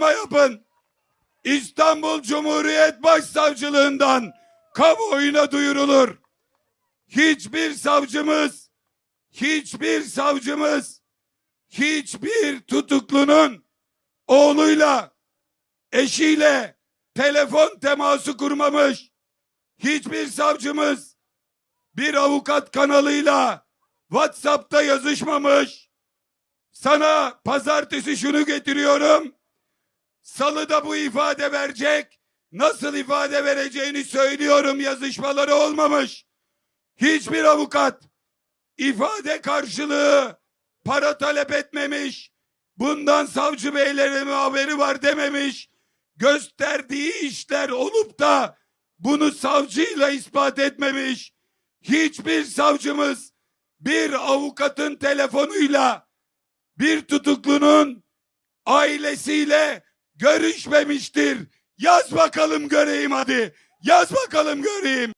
yapın. İstanbul Cumhuriyet Başsavcılığından kamuoyuna duyurulur. Hiçbir savcımız, hiçbir savcımız, hiçbir tutuklunun oğluyla, eşiyle telefon teması kurmamış. Hiçbir savcımız bir avukat kanalıyla WhatsApp'ta yazışmamış. Sana pazartesi şunu getiriyorum. Salıda bu ifade verecek. Nasıl ifade vereceğini söylüyorum yazışmaları olmamış. Hiçbir avukat ifade karşılığı para talep etmemiş. Bundan savcı beylerimin haberi var dememiş. Gösterdiği işler olup da bunu savcıyla ispat etmemiş. Hiçbir savcımız bir avukatın telefonuyla bir tutuklunun ailesiyle görüşmemiştir. Yaz bakalım göreyim hadi. Yaz bakalım göreyim.